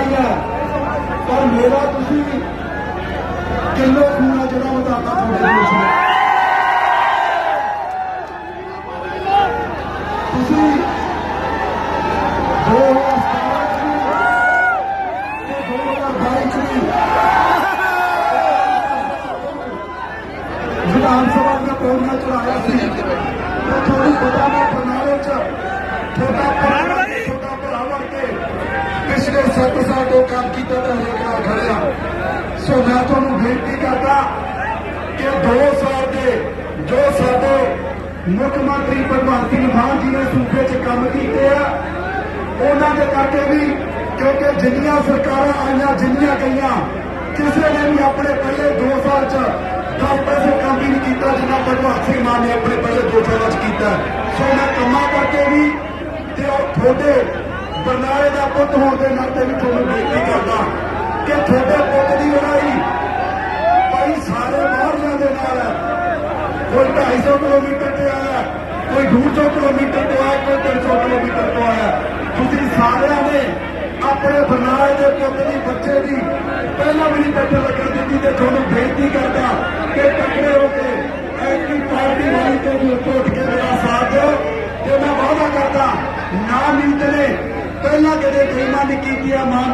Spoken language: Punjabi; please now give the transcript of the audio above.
ਹੀ ਹੈ ਪਰ ਮੇਰਾ ਤੁਸੀਂ ਕਿਲੋ ਖੂਨ ਆ ਜਿਹੜਾ ਵਧਾਤਾ ਤੁਹਾਡੇ ਦੇਸ਼ ਨੇ ਤੁਸੀਂ 2017 ਚ ਵੀ ਤੇ 2022 ਪਿਛਲੇ 7 ਕੰਮ ਕੀਤਾ ਤਾਂ ਹਰੇਕ ਨਾਲ ਖੜਿਆ ਸੋ ਮੈਂ ਤੁਹਾਨੂੰ ਬੇਨਤੀ ਕਰਦਾ ਕਿ 2 ਸਾਲ ਦੇ, ਜੋ ਸਾਡੇ ਮੁੱਖ ਮੰਤਰੀ ਭਗਵੰਤ ਮਾਨ ਜੀ ਨੇ ਸੂਬੇ 'ਚ ਕੰਮ ਕੀਤੇ ਆ, ਉਹਨਾਂ ਦੇ ਕਰਕੇ ਵੀ ਕਿਉਂਕਿ ਜਿੰਨੀਆਂ ਸਰਕਾਰਾਂ ਆਈਆਂ, ਜਿੰਨੀਆਂ ਗਈਆਂ, ਕਿਸੇ ਨੇ ਵੀ ਆਪਣੇ ਪਹਿਲੇ 2 ਸਾਲ 'ਚ 10 ਪੈਸੇ ਕੰਮ ਵੀ ਨਹੀਂ ਕੀਤਾ ਜਿੰਨਾ ਭਗਵੰਤ ਸਿੰਘ ਮਾਨ ਨੇ ਆਪਣੇ ਪਹਿਲੇ 2 ਸਾਲਾਂ 'ਚ ਕੀਤਾ। ਸੋ ਮੈਂ ਕੰਮਾਂ ਕਰਕੇ ਵੀ ਤੇ ਉਹ ਤੁਹਾਡੇ ਬਰਨਾਲੇ ਦਾ ਪੁੱਤ ਹੋਣ ਦੇ ਨਾਤੇ ਵੀ ਤੁਹਾਨੂੰ ਬੇਨਤੀ ਕਰਦਾ ਕਿ ਤੁਹਾਡੇ ਪੁੱਤ ਦੀ ਲੜਾਈ ਭਾਈ ਸਾਰੇ ਬਾਹਰਿਆਂ ਦੇ ਨਾਲ ਹੈ। ਕੋਈ 250 ਕਿਲੋਮੀਟਰ ਤੇ ਆਇਆ ਕੋਈ 200 ਕਿਲੋਮੀਟਰ ਤੋਂ ਆਇਆ, ਕੋਈ 300 ਕਿਲੋਮੀਟਰ ਤੋਂ ਆਇਆ ਤੁਸੀਂ ਸਾਰਿਆਂ ਨੇ ਆਪਣੇ ਬਰਨਾਲੇ ਦੇ ਪੁੱਤ ਦੀ, ਬੱਚੇ ਦੀ ਪਹਿਲਾਂ ਵੀ ਨਹੀਂ ਬੱਚੇ ਲੱਗਣ ਦਿੱਤੀ ਤੇ ਤੁਹਾਨੂੰ ਬੇਨਤੀ ਕਰਦਾ ਕਿ ਤਕੜੇ ਹੋ ਕੇ ਐਤਕੀ ਪਾਰਟੀ ਵਾਲੀ ਤੋਂ ਵੀ ਉੱਠ ਕੇ ਮੇਰਾ ਸਾਥ ਦਿਓ। ਤੇ ਮੈਂ ਵਾਅਦਾ ਕਰਦਾ, ਨਾ ਮੀਤ ਨੇ ਪਹਿਲਾਂ ਕਦੇ ਬੇਈਮਾਨੀ ਕੀਤੀ ਆ ਮਾਨ